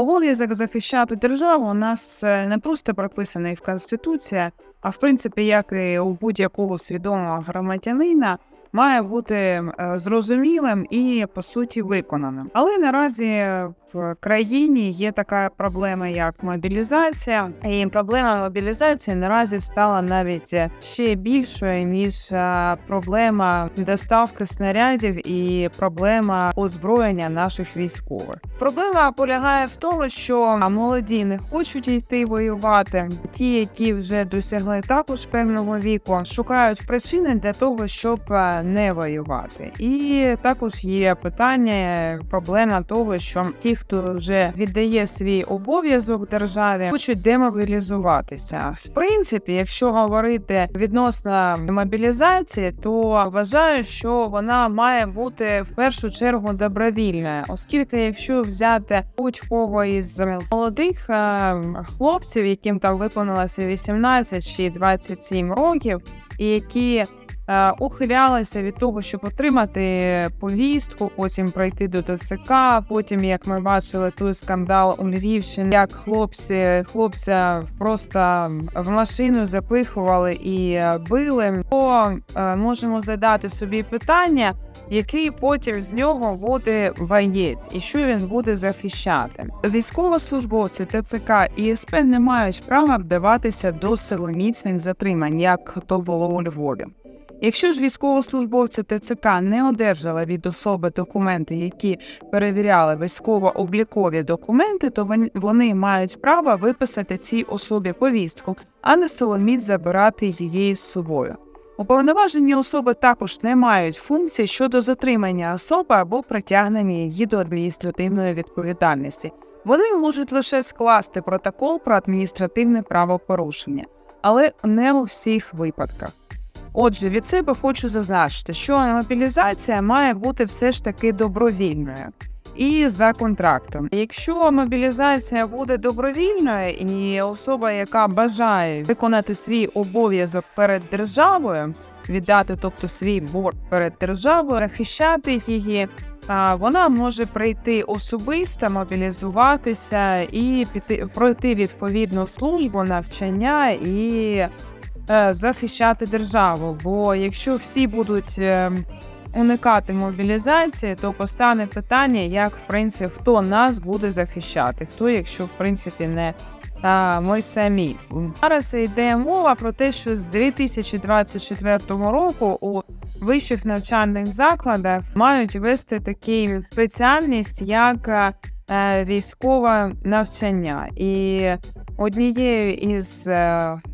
Обов'язок захищати державу у нас не просто прописаний в Конституції, а в принципі, як і у будь-якого свідомого громадянина, має бути е, зрозумілим і по суті виконаним. Але наразі в країні є така проблема, як мобілізація. І проблема мобілізації наразі стала навіть ще більшою ніж е, проблема доставки снарядів і проблема озброєння наших військових. Проблема полягає в тому, що молоді не хочуть йти воювати. Ті, які вже досягли також певного віку, шукають причини для того, щоб е, не воювати. І також є питання, проблема того, що ті, хто вже віддає свій обов'язок державі, хочуть демобілізуватися. В принципі, якщо говорити відносно мобілізації, то вважаю, що вона має бути в першу чергу добровільною, оскільки, якщо взяти будь-кого із молодих е, хлопців, яким там виповнилося 18 чи 27 років, і які ухилялися від того, щоб отримати повістку, потім пройти до ТЦК. Потім, як ми бачили, той скандал у Львівщині, як хлопці хлопця просто в машину запихували і е, били, то е, можемо задати собі питання. Який потім з нього буде боєць, і що він буде захищати? Військовослужбовці ТЦК і СП не мають права вдаватися до силоміцних затримань, як то було у Львові. Якщо ж військовослужбовці ТЦК не одержали від особи документи, які перевіряли військово-облікові документи, то вони- мають право виписати цій особі повістку, а не силоміць забирати її з собою. Уповноважені особи також не мають функцій щодо затримання особи або притягнення її до адміністративної відповідальності. Вони можуть лише скласти протокол про адміністративне правопорушення, але не у всіх випадках. Отже, від себе хочу зазначити, що мобілізація має бути все ж таки добровільною і за контрактом. Якщо мобілізація буде добровільною, і особа, яка бажає виконати свій обов'язок перед державою, віддати, тобто свій борг перед державою, захищати її. Вона може прийти особисто, мобілізуватися і піти пройти відповідну службу, навчання і захищати державу. Бо якщо всі будуть е, уникати мобілізації, то постане питання, як в принципі хто нас буде захищати, хто, якщо в принципі не ми самі. Зараз йде мова про те, що з 2024 року у вищих навчальних закладах мають вести таку спеціальність, як е, військове навчання. І однією із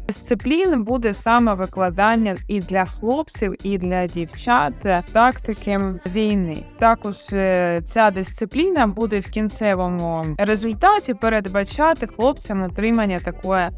е, дисциплін буде саме викладання і для хлопців, і для дівчат е, тактики війни. Також е, ця дисципліна буде в кінцевому результаті передбачати хлопцям отримання такої.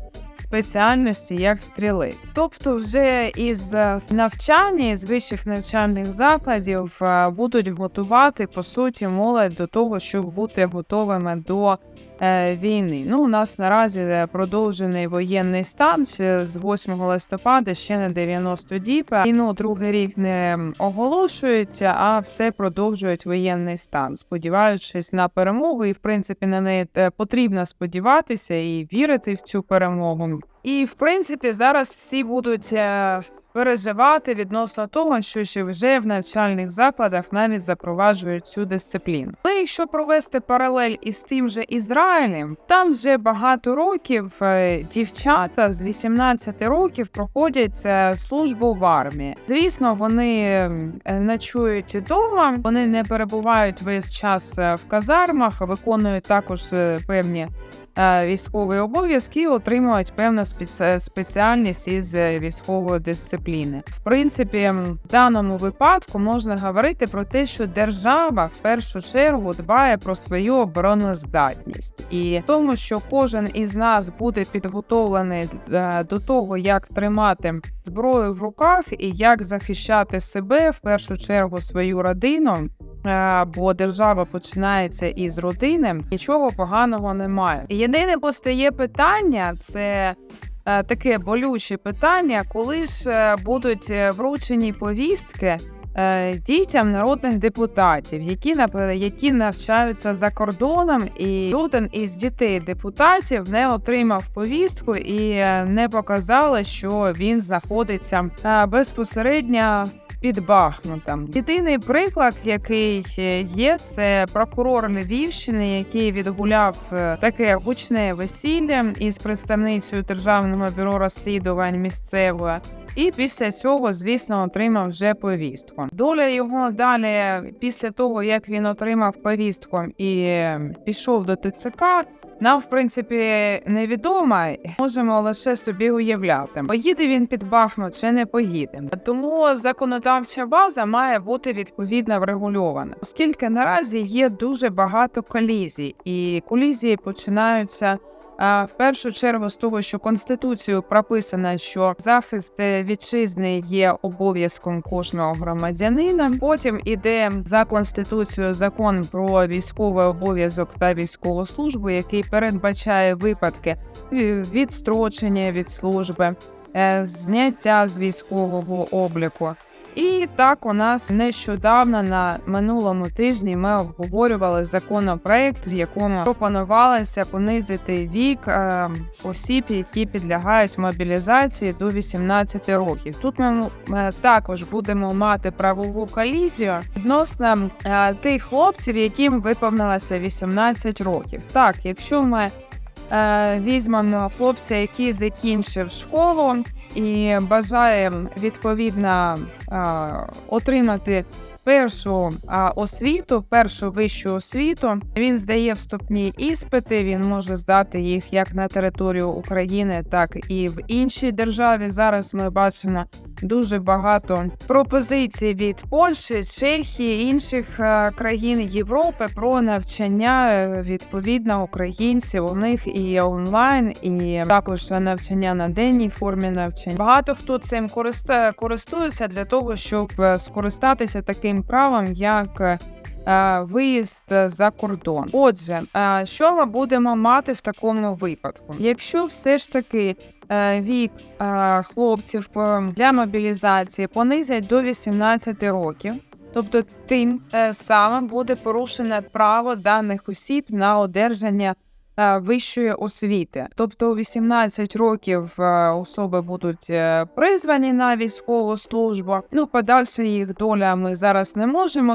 Спеціальності як стрілець, тобто вже із е, навчання з вищих навчальних закладів е, будуть готувати по суті молодь до того, щоб бути готовими до е, війни. Ну, у нас наразі продовжений воєнний стан ще з 8 листопада, ще на 90 діб. Війну другий рік не оголошують, а все продовжують воєнний стан, сподіваючись на перемогу, і в принципі на неї потрібно сподіватися і вірити в цю перемогу. І в принципі зараз всі будуть. е, Переживати відносно того, що ще вже в навчальних закладах навіть запроваджують цю дисципліну. Але якщо провести паралель із тим же Ізраїлем, там вже багато років е, дівчата з 18 років проходять е, службу в армії. Звісно, вони ночують вдома, вони не перебувають весь час в казармах, виконують також певні е, військові обов'язки і отримують певну спеці- спеціальність із е, військової дисципліни. В принципі, в даному випадку можна говорити про те, що держава в першу чергу дбає про свою обороноздатність і тому, що кожен із нас буде підготовлений е, до того, як тримати зброю в руках і як захищати себе в першу чергу свою родину. Е, Бо держава починається із родини, нічого поганого немає. Єдине постає питання це е, таке болюче питання, коли ж е, будуть вручені повістки дітям народних депутатів, які які навчаються за кордоном, і жоден із дітей депутатів не отримав повістку і не показали, що він знаходиться безпосередньо. Під Бахмутом. Єдиний приклад, який е, є, це прокурор Львівщини, який відгуляв е, таке гучне весілля із представницею Державного бюро розслідувань місцевої. І після цього, звісно, отримав вже повістку. Доля його далі, після того як він отримав повістку і е, пішов до ТЦК, нам, в принципі, невідома. Можемо лише собі уявляти, поїде він під Бахмут чи не поїде. Тому законодавча база має бути відповідно врегульована, оскільки наразі є дуже багато колізій, і колізії починаються. А в першу чергу з того, що конституцією прописано, що захист е, вітчизни є обов'язком кожного громадянина. Потім іде за конституцією закон про військовий обов'язок та військову службу, який передбачає випадки е, відстрочення від служби, е, зняття з військового обліку. І так у нас нещодавно на минулому тижні ми обговорювали законопроект, в якому пропонувалося понизити вік е, осіб, які підлягають мобілізації до 18 років. Тут ми е, також будемо мати правову колізію відносно е, тих хлопців, яким виповнилося 18 років. Так, якщо ми візьмемо хлопця, який закінчив школу і бажає відповідно а, отримати першу освіту, першу вищу освіту. Він здає вступні іспити. Він може здати їх як на територію України, так і в іншій державі. Зараз ми бачимо дуже багато пропозицій від Польщі, Чехії, інших е, країн Європи про навчання е, відповідно українців. У них і онлайн, і також навчання на денній формі навчання. Багато хто цим користується для того, щоб е, скористатися таким правом, як е, е, Виїзд за кордон. Отже, е, що ми будемо мати в такому випадку? Якщо все ж таки е, вік е, хлопців е, для мобілізації понизять до 18 років. Тобто тим е, самим буде порушене право даних осіб на одержання е, вищої освіти. Тобто у 18 років е, особи будуть е, призвані на військову службу. Ну, подальше їх доля ми зараз не можемо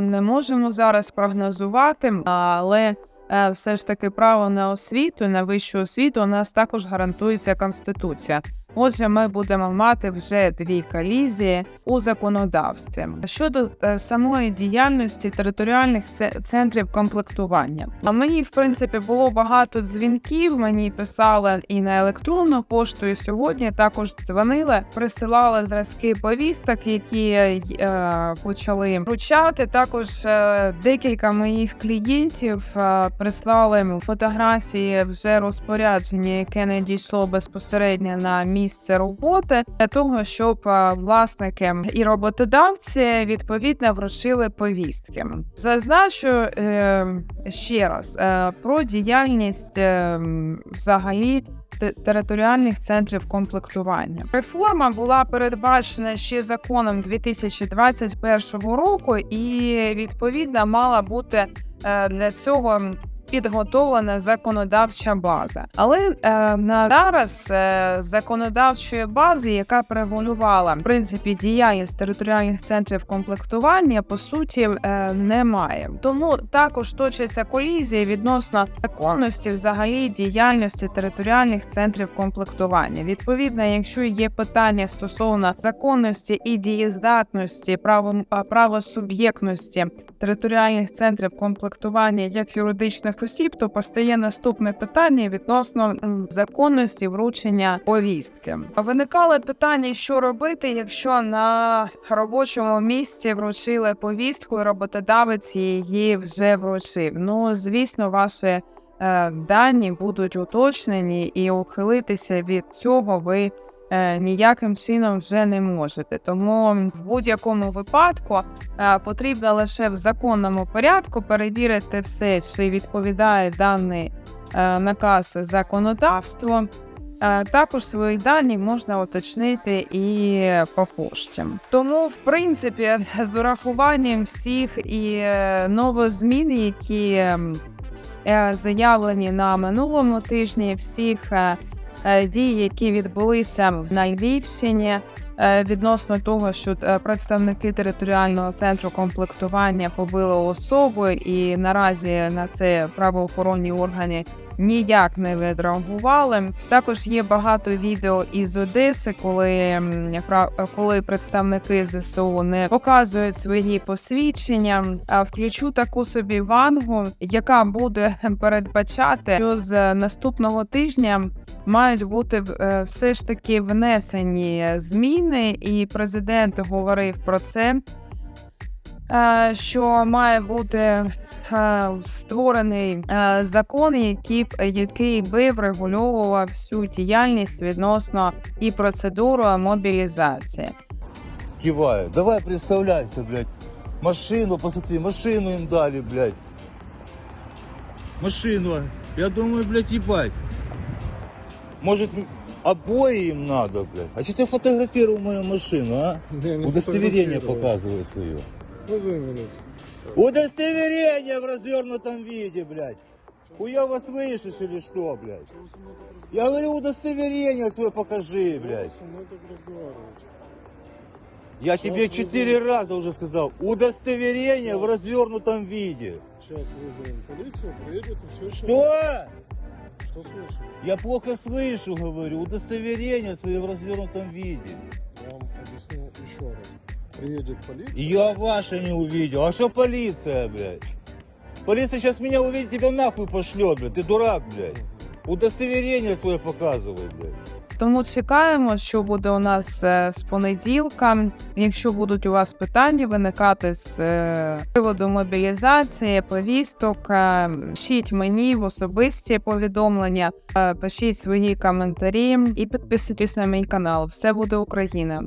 не можемо зараз прогнозувати, але е, все ж таки право на освіту, на вищу освіту у нас також гарантується Конституція. Отже, ми будемо мати вже дві колізії у законодавстві щодо е, самої діяльності територіальних центрів комплектування. А мені, в принципі, було багато дзвінків. Мені писали і на електронну пошту, і сьогодні також дзвонили, присилали зразки повісток, які е, почали вручати. Також е, декілька моїх клієнтів е, прислали фотографії вже розпорядження, яке не дійшло безпосередньо на місце роботи, для того, щоб е, власники і роботодавці відповідно вручили повістки. Зазначу е, ще раз е, про діяльність взагалі. Територіальних центрів комплектування реформа була передбачена ще законом 2021 року, і відповідно мала бути для цього підготовлена законодавча база. Але е, на зараз е, законодавчої бази, яка прегулювала в принципі діяльність територіальних центрів комплектування, по суті е, немає. Тому також точаться колізії відносно законності взагалі діяльності територіальних центрів комплектування. Відповідно, якщо є питання стосовно законності і дієздатності, право а, правосуб'єктності територіальних центрів комплектування як юридичних осіб, то постає наступне питання відносно законності вручення повістки. Виникало питання, що робити, якщо на робочому місці вручили повістку, і роботодавець її вже вручив. Ну, звісно, ваші е, дані будуть уточнені, і ухилитися від цього ви ніяким чином вже не можете. Тому в будь-якому випадку е, потрібно лише в законному порядку перевірити все, чи відповідає даний е, наказ законодавству. Е, Також свої дані можна уточнити і по пошті. Тому, в принципі, з урахуванням всіх і е, новозмін, які ем, е, заявлені на минулому тижні, всіх е, е, які відбулися на Львівщині. е, Відносно того, що е, представники територіального центру комплектування побили особу, і наразі на це правоохоронні органи ніяк не відреагували. Також є багато відео із Одеси, коли, коли представники ЗСУ не показують свої посвідчення. Включу таку собі вангу, яка буде передбачати, що з наступного тижня мають бути е, все ж таки внесені зміни, і президент говорив про це. е, Що має бути створений е, закон, який, б- який би врегульовував всю діяльність відносно і процедуру мобілізації. киваю. Давай представляйся, блядь. Машину, посмотри, машину им дали, блядь. Машину. Я думаю, блядь, ебать. Может, м- обои им надо, блядь. А что ты фотографировал мою машину, а? Я не Удостоверение фотографировал. показывай свое. Вызвонились. Удостоверение в развернутом виде, блядь. Хуя вас вышишь или что, блядь? Чего вы со мной так Я говорю, удостоверение свое покажи, блядь. Со мной так разговариваете. Я тебе четыре раза уже сказал. Удостоверение в развернутом виде. Сейчас вызовем полицию, приедет и все. Что? Что слышишь? Я плохо слышу, говорю. Удостоверение свое в развернутом виде. Я вам объясню еще раз. Приедет полиция. Я ваше не увидел. А что полиция, блядь? Полиция сейчас меня увидит, тебя нахуй пошлет, блядь. Ты дурак, блядь. Удостоверение свое показывай, блядь. Тому чекаємо, що буде у нас е, з понеділка. Якщо будуть у вас питання виникати з е, приводу мобілізації, повісток, е, пишіть мені в особисті повідомлення, е, пишіть свої коментарі і підписуйтесь на мій канал. Все буде Україна.